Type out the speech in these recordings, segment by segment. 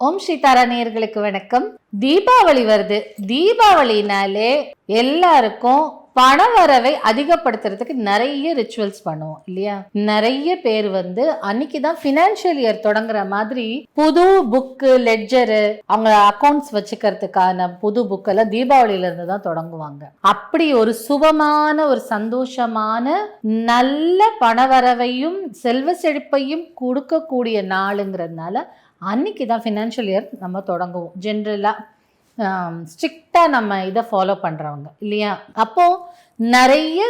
ஓம் சீதாரா நேயர்களுக்கு வணக்கம். தீபாவளி வருது. தீபாவளினாலே எல்லாருக்கும் பண வரவை அதிகப்படுத்துறதுக்கு நிறைய ரிச்சுவல்ஸ் பண்ணுவோம் இல்லையா? நிறைய பேர் வந்து அன்னைக்கு தான் ஃபினான்ஷியல் இயர் தொடங்குற மாதிரி புது புக்கு லெட்ஜரு அவங்க அக்கௌண்ட்ஸ் வச்சுக்கிறதுக்கான புது புக்கெல்லாம் தீபாவளியில இருந்து தான் தொடங்குவாங்க. அப்படி ஒரு சுபமான ஒரு சந்தோஷமான நல்ல பணவரவையும் செல்வ செழிப்பையும் கொடுக்கக்கூடிய நாளுங்கிறதுனால அன்னைக்கு தான் ஃபினான்ஷியல் இயர் நம்ம தொடங்குவோம். ஜென்ரலாக ஸ்ட்ரிக்டாக நம்ம இதை ஃபாலோ பண்ணுறவங்க இல்லையா? அப்போது நிறைய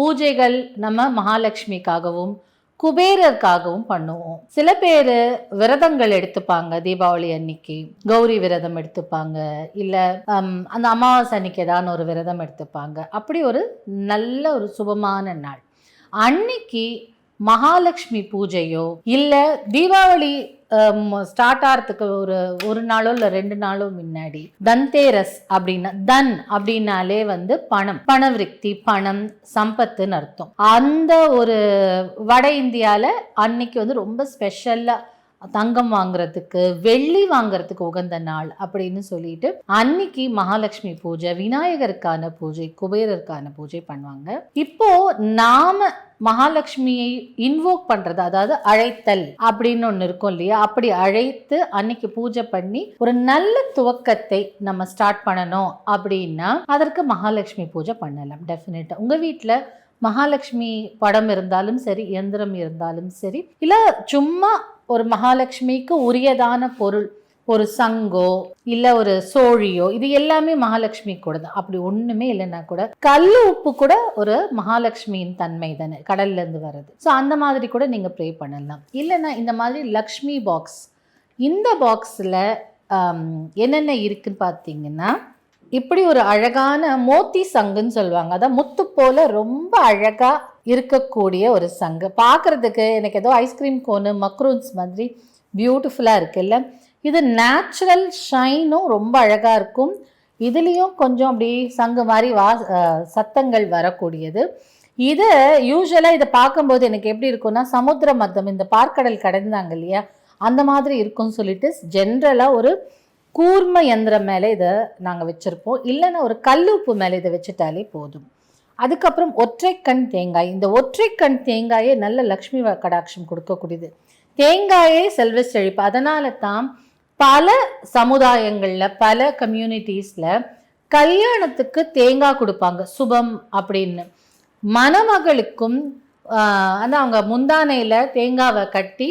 பூஜைகள் நம்ம மகாலட்சுமிக்காகவும் குபேரருக்காகவும் பண்ணுவோம். சில பேர் விரதங்கள் எடுத்துப்பாங்க தீபாவளி அன்னைக்கு. கௌரி விரதம் எடுத்துப்பாங்க இல்லை அந்த அமாவாசை அன்னைக்கு ஏதாவது ஒரு விரதம் எடுத்துப்பாங்க. அப்படி ஒரு நல்ல ஒரு சுபமான நாள். அன்னைக்கு மகாலட்சுமி பூஜையோ இல்லை தீபாவளி ஸ்டார்ட் ஆகிறதுக்கு ஒரு ஒரு நாளோ இல்லை ரெண்டு நாளோ முன்னாடி தந்தேரஸ் அப்படின்னா தன் அப்படின்னாலே வந்து பணம் பணவிருத்தி பணம் சம்பத்துன்னு அர்த்தம். அந்த ஒரு வட இந்தியாவில் அன்னைக்கு வந்து ரொம்ப ஸ்பெஷலாக தங்கம் வாங்குறதுக்கு வெள்ளி வாங்குறதுக்கு உகந்த நாள் அப்படின்னு சொல்லிட்டு அன்னைக்கு மகாலட்சுமி பூஜை விநாயகருக்கான பூஜை குபேரருக்கான பூஜை பண்ணுவாங்க. இப்போ நாம மகாலட்சுமியை இன்வோக் பண்றது அதாவது அழைத்தல் அப்படின்னு ஒன்று இருக்கும் இல்லையா? அப்படி அழைத்து அன்னைக்கு பூஜை பண்ணி ஒரு நல்ல துவக்கத்தை நம்ம ஸ்டார்ட் பண்ணணும் அப்படின்னா அதற்கு மகாலட்சுமி பூஜை பண்ணலாம் டெஃபினட்டா உங்க வீட்டில் மகாலட்சுமி படம் இருந்தாலும் சரி இயந்திரம் இருந்தாலும் சரி இல்லை சும்மா ஒரு மகாலட்சுமிக்கு உரியதான பொருள் ஒரு சங்கோ இல்லை ஒரு சோழியோ இது எல்லாமே மகாலட்சுமி கூட தான். அப்படி ஒன்றுமே இல்லைன்னா கூட கல் உப்பு கூட ஒரு மகாலட்சுமியின் தன்மை தானே கடல்ல இருந்து வர்றது. ஸோ அந்த மாதிரி கூட நீங்கள் ப்ரே பண்ணலாம். இல்லைன்னா இந்த மாதிரி லக்ஷ்மி பாக்ஸ் இந்த பாக்ஸில் என்னென்ன இருக்குன்னு பார்த்தீங்கன்னா இப்படி ஒரு அழகான மோத்தி சங்குன்னு சொல்லுவாங்க. அதான் முத்து போல ரொம்ப அழகா இருக்கக்கூடிய ஒரு சங்கு. பார்க்குறதுக்கு எனக்கு ஏதோ ஐஸ்கிரீம் கோனு மக்ரூன்ஸ் மாதிரி பியூட்டிஃபுல்லாக இருக்குல்ல. இது நேச்சுரல் ஷைனும் ரொம்ப அழகாக இருக்கும். இதுலேயும் கொஞ்சம் அப்படி சங்கு மாதிரி வா சத்தங்கள் வரக்கூடியது. இதை யூஸ்வலாக இதை பார்க்கும்போது எனக்கு எப்படி இருக்கும்னா சமுத்திர மத்தம் இந்த பார்க்கடல் கடந்தாங்க இல்லையா அந்த மாதிரி இருக்கும்னு சொல்லிட்டு ஜென்ரலாக ஒரு கூர்ம எந்திரம் மேலே இதை நாங்கள் வச்சுருப்போம். இல்லைன்னா ஒரு கல்லுப்பு மேலே இதை வச்சுட்டாலே போதும். அதுக்கப்புறம் ஒற்றைக்கண் தேங்காய். இந்த ஒற்றைக்கண் தேங்காயே நல்ல லக்ஷ்மி வ- கடாட்சம் கொடுக்கக்கூடியது. தேங்காயே செல்வ செழிப்பு. அதனால தான் பல சமுதாயங்களில் பல கம்யூனிட்டிஸில் கல்யாணத்துக்கு தேங்காய் கொடுப்பாங்க சுபம் அப்படின்னு. மணமகளுக்கும் அந்த அதான் அவங்க முந்தானையில் தேங்காவை கட்டி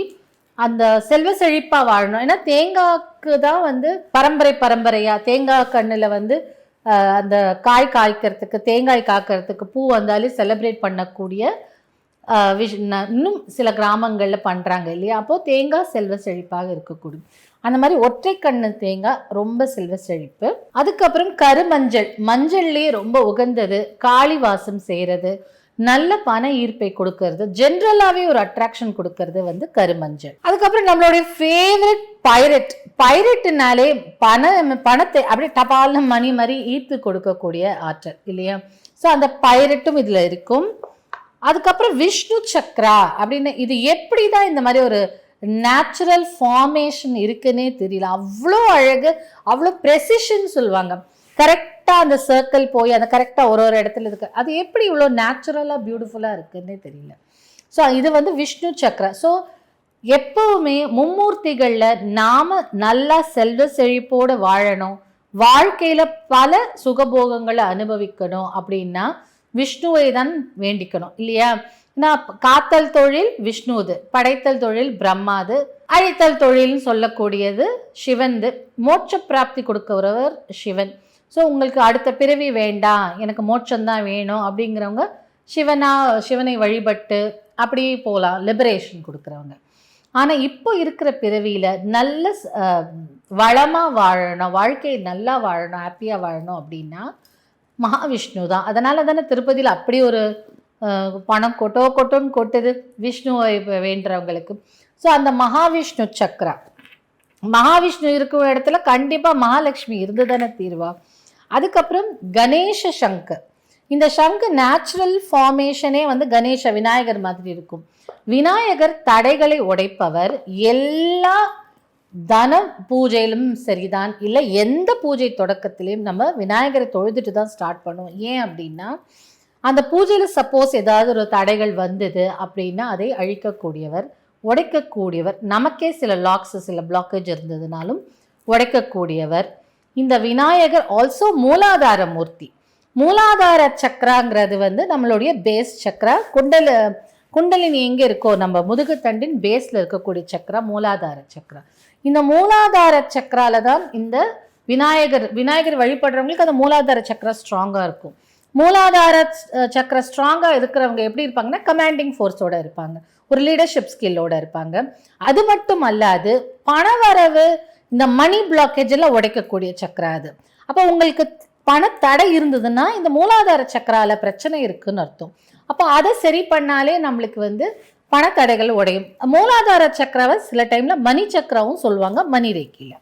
அந்த செல்வ செழிப்பாக வாழணும். ஏன்னா தேங்காய்க்கு தான் வந்து பரம்பரை பரம்பரையாக தேங்காய் கண்ணில் வந்து அந்த காய் காய்க்கிறதுக்கு தேங்காய் காக்கிறதுக்கு பூ வந்தாலே செலிப்ரேட் பண்ணக்கூடிய ஆஹ், விஷ் இன்னும் சில கிராமங்களில் பண்ணுறாங்க இல்லையா? அப்போது தேங்காய் செல்வ செழிப்பாக இருக்கக்கூடும். அந்த மாதிரி ஒற்றை கண்ணு தேங்காய் ரொம்ப செல்வ செழிப்பு. அதுக்கப்புறம் கருமஞ்சள். மஞ்சள்லேயே ரொம்ப உகந்தது. காளி வாசம் செய்கிறது நல்ல பண ஈர்ப்பை கொடுக்கறது ஜென்ரலாகவே ஒரு அட்ராக்ஷன் கொடுக்கறது வந்து கருமஞ்சள். அதுக்கப்புறம் நம்மளுடைய ஃபேவரட் பைரட் பைரட்னாலே பண பணத்தை அப்படியே டபால்னு மணி மாதிரி ஈர்த்து கொடுக்கக்கூடிய ஆற்றல் இல்லையா? ஸோ அந்த பைரட்டும் இதில் இருக்கும். அதுக்கப்புறம் விஷ்ணு சக்ரா அப்படின்னு இது எப்படி தான் இந்த மாதிரி ஒரு நேச்சுரல் ஃபார்மேஷன் இருக்குன்னே தெரியல. அவ்வளோ அழகு அவ்வளோ ப்ரெசிஷன் சொல்லுவாங்க. கரெக்டாக அந்த சர்க்கிள் போய் அந்த கரெக்டாக ஒரு ஒரு இடத்துல இருக்குது அது எப்படி இவ்வளோ நேச்சுரலாக பியூட்டிஃபுல்லாக இருக்குன்னே தெரியல. ஸோ இது வந்து விஷ்ணு சக்கர. ஸோ எப்பவுமே மும்மூர்த்திகளில் நாம் நல்லா செல்வ செழிப்போடு வாழணும். வாழ்க்கையில் பல சுகபோகங்களை அனுபவிக்கணும் அப்படின்னா விஷ்ணுவை தான் வேண்டிக்கணும். இல்லையா? நான் காத்தல் தொழில் விஷ்ணுது படைத்தல் தொழில் பிரம்மாது அழித்தல் தொழில்னு சொல்லக்கூடியது சிவன்து மோட்ச பிராப்தி கொடுக்கிறவர் சிவன். ஸோ உங்களுக்கு அடுத்த பிறவி வேண்டாம் எனக்கு மோட்சம்தான் வேணும் அப்படிங்கிறவங்க சிவனா சிவனை வழிபட்டு அப்படியே போகலாம் லிபரேஷன் கொடுக்குறவங்க. ஆனால் இப்போ இருக்கிற பிறவியில் நல்ல வளமாக வாழணும் வாழ்க்கையை நல்லா வாழணும் ஹாப்பியாக வாழணும் அப்படின்னா மகாவிஷ்ணு தான் அதனால தானே திருப்பதியில் அப்படி ஒரு பணம் கொட்டோ கொட்டோன்னு கொட்டுது விஷ்ணுவை வேண்டுறவங்களுக்கு. ஸோ அந்த மகாவிஷ்ணு சக்கரா மகாவிஷ்ணு இருக்கிற இடத்துல கண்டிப்பாக மகாலட்சுமி இருந்து தானே தீர்வா. அதுக்கப்புறம் கணேஷ சங்கு. இந்த சங்கு நேச்சுரல் ஃபார்மேஷனே வந்து கணேச விநாயகர் மாதிரி இருக்கும். விநாயகர் தடைகளை உடைப்பவர். எல்லா தன பூஜையிலும் சரிதான். இல்லை எந்த பூஜை தொடக்கத்திலையும் நம்ம விநாயகரை தொழுதுட்டு தான் ஸ்டார்ட் பண்ணுவோம். ஏன் அப்படின்னா அந்த பூஜையில் சப்போஸ் ஏதாவது ஒரு தடைகள் வந்தது அப்படின்னா அதை அழிக்கக்கூடியவர் உடைக்கக்கூடியவர் நமக்கே சில லாக்ஸ் சில பிளாக்கேஜ் இருந்ததுனாலும் உடைக்கக்கூடியவர். இந்த விநாயகர் ஆல்சோ மூலாதார மூர்த்தி. மூலாதார சக்கராங்கிறது வந்து நம்மளுடைய பேஸ் சக்கரா? குண்டல குண்டலினி எங்கே இருக்கோ? நம்ம முதுகுத்தண்டின் பேஸில் இருக்கக்கூடிய சக்கரா மூலாதார சக்கரா. இந்த மூலாதார சக்கரால தான் இந்த விநாயகர் விநாயகர் வழிபடுறவங்களுக்கு அந்த மூலாதார சக்கரா ஸ்ட்ராங்காக இருக்கும். மூலாதார சக்கர ஸ்ட்ராங்காக இருக்கிறவங்க எப்படி இருப்பாங்கன்னா கமாண்டிங் ஃபோர்ஸோட இருப்பாங்க. ஒரு லீடர்ஷிப் ஸ்கில்லோட இருப்பாங்க. அது மட்டும் அல்லாது பணவரவு இந்த மணி பிளாக்கேஜ் எல்லாம் உடைக்கக்கூடிய சக்கரா அது. அப்போ உங்களுக்கு பணத்தடை இருந்ததுன்னா இந்த மூலாதார சக்கரால பிரச்சனை இருக்குன்னு அர்த்தம். அப்போ அதை சரி பண்ணாலே நம்மளுக்கு வந்து பணத்தடைகள் உடையும். மூலாதார சக்கராவை சில டைமில் மணி சக்கராவும் சொல்லுவாங்க மணி ரேக்கியில்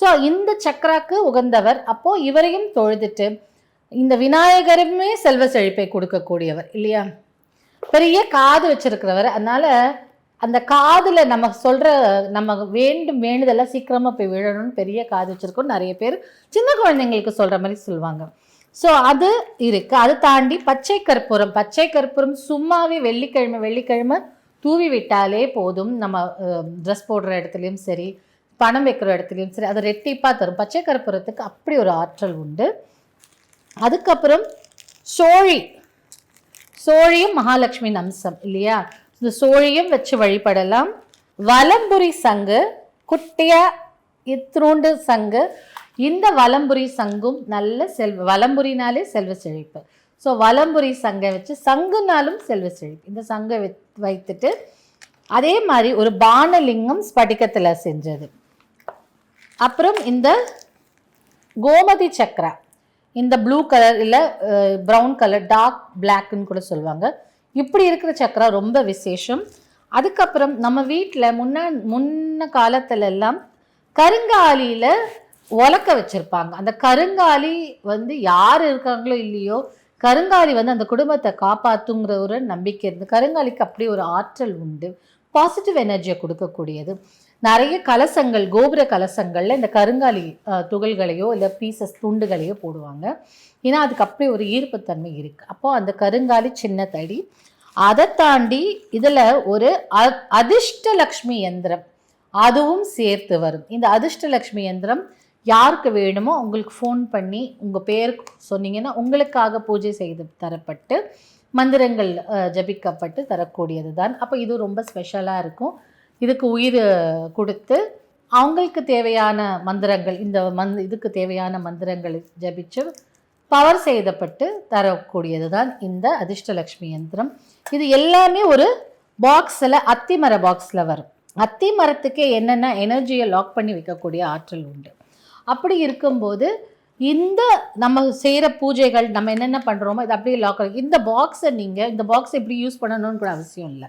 ஸோ இந்த சக்கராக்கு உகந்தவர் அப்போது இவரையும் தொழுதுட்டு இந்த விநாயகருமே செல்வ செழிப்பை கொடுக்கக்கூடியவர் இல்லையா? பெரிய காது வச்சிருக்கிறவர். அதனால அந்த காதில் நம்ம சொல்கிற நம்ம வேண்டும் வேண்டுதெல்லாம் சீக்கிரமாக போய் விழணும்னு பெரிய காது வச்சுருக்கோம் நிறைய பேர் சின்ன குழந்தைங்களுக்கு சொல்கிற மாதிரி சொல்லுவாங்க. ஸோ அது இருக்குது அது தாண்டி பச்சை கற்பூரம். பச்சை கற்பூரம் சும்மாவே வெள்ளிக்கிழமை வெள்ளிக்கிழமை தூவி விட்டாலே போதும். நம்ம ட்ரெஸ் போடுற இடத்துலையும் சரி பணம் வைக்கிற இடத்துலையும் சரி அது ரெட்டிப்பாக தரும். பச்சை கற்பூரத்துக்கு அப்படி ஒரு ஆற்றல் உண்டு. அதுக்கப்புறம் சோழி. சோழியும் மகாலட்சுமி அம்சம் இல்லையா? இந்த சோழியும் வச்சு வழிபடலாம். வலம்புரி சங்கு குட்டியா இத்ரூண்டு சங்கு இந்த வலம்புரி சங்கும் நல்ல செல்வ வலம்புரினாலே செல்வ செழிப்பு. ஸோ வலம்புரி சங்கை வச்சு சங்குனாலும் செல்வ செழிப்பு. இந்த சங்கை வைத்- வைத்துட்டு அதே மாதிரி ஒரு பானலிங்கம் ஸ்படிகத்தில் செஞ்சது. அப்புறம் இந்த கோமதி சக்கரா இந்த ப்ளூ கலர் இல்லை ப்ரௌன் கலர் டார்க் பிளாக்னு கூட சொல்லுவாங்க. இப்படி இருக்கிற சக்கரா ரொம்ப விசேஷம். அதுக்கப்புறம் நம்ம வீட்டில் முன்ன முன்ன காலத்துல எல்லாம் கருங்காலியில் உலக்க வச்சுருப்பாங்க. அந்த கருங்காலி வந்து யார் இருக்காங்களோ இல்லையோ கருங்காலி வந்து அந்த குடும்பத்தை காப்பாற்றுங்கிற ஒரு நம்பிக்கை இருந்து கருங்காலிக்கு அப்படி ஒரு ஆற்றல் உண்டு. பாசிட்டிவ் எனர்ஜியை கொடுக்கக்கூடியது. நிறைய கலசங்கள் கோபுர கலசங்களில் இந்த கருங்காலி துகள்களையோ இல்லை பீசஸ் துண்டுகளையோ போடுவாங்க. ஏன்னா அதுக்கு அப்படி ஒரு ஈர்ப்புத்தன்மை இருக்குது அப்போது அந்த கருங்காலி சின்ன தடி. அதை தாண்டி இதில் ஒரு அ- அதிர்ஷ்டலக்ஷ்மி யந்திரம் அதுவும் சேர்த்து வரும். இந்த அதிர்ஷ்டலக்ஷ்மி யந்திரம் யாருக்கு வேணுமோ உங்களுக்கு ஃபோன் பண்ணி உங்கள் பேர் சொன்னீங்கன்னா உங்களுக்காக பூஜை செய்து தரப்பட்டு மந்திரங்கள் ஜபிக்கப்பட்டு தரக்கூடியது தான் அப்போ இது ரொம்ப ஸ்பெஷலாக இருக்கும். இதுக்கு உயிர் கொடுத்து அவங்களுக்கு தேவையான மந்திரங்கள் இந்த மந்த் இதுக்கு தேவையான மந்திரங்களை ஜபிச்சு பவர் செய்தப்பட்டு தரக்கூடியது தான் இந்த அதிர்ஷ்டலக்ஷ்மி யந்திரம். இது எல்லாமே ஒரு பாக்ஸில் அத்திமர பாக்ஸில் வரும். அத்தி மரத்துக்கே என்னென்ன எனர்ஜியை லாக் பண்ணி வைக்கக்கூடிய ஆற்றல் உண்டு. அப்படி இருக்கும்போது இந்த நம்ம செய்கிற பூஜைகள் நம்ம என்னென்ன பண்ணுறோமோ இது அப்படியே லாக் இந்த பாக்ஸை நீங்கள் இந்த பாக்ஸ் எப்படி யூஸ் பண்ணணும்னு கூட அவசியம் இல்லை.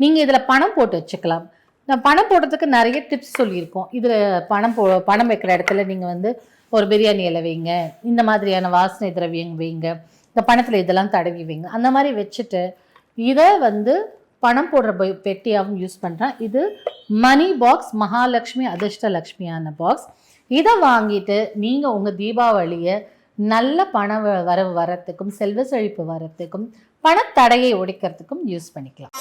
நீங்கள் இதில் பணம் போட்டு வச்சுக்கலாம். நான் பணம் போடுறதுக்கு நிறைய டிப்ஸ் சொல்லியிருக்கோம். இதில் பணம் போ பணம் வைக்கிற இடத்துல நீங்கள் வந்து ஒரு பிரியாணி இலை வைங்க இந்த மாதிரியான வாசனை திரவியம் வைங்க இந்த பணத்தில் இதெல்லாம் தடவி வைங்க. அந்த மாதிரி வச்சுட்டு இதை வந்து பணம் போடுற பெட்டியாகவும் யூஸ் பண்ணுறேன் இது மணி பாக்ஸ் மகாலட்சுமி அதிர்ஷ்டலக்ஷ்மியான பாக்ஸ். இதை வாங்கிட்டு நீங்கள் உங்கள் தீபாவளியை நல்ல பண வ- வரவு வரத்துக்கும் செல்வ செழிப்பு வரத்துக்கும் பணத்தடையை உடைக்கிறதுக்கும் யூஸ் பண்ணிக்கலாம்.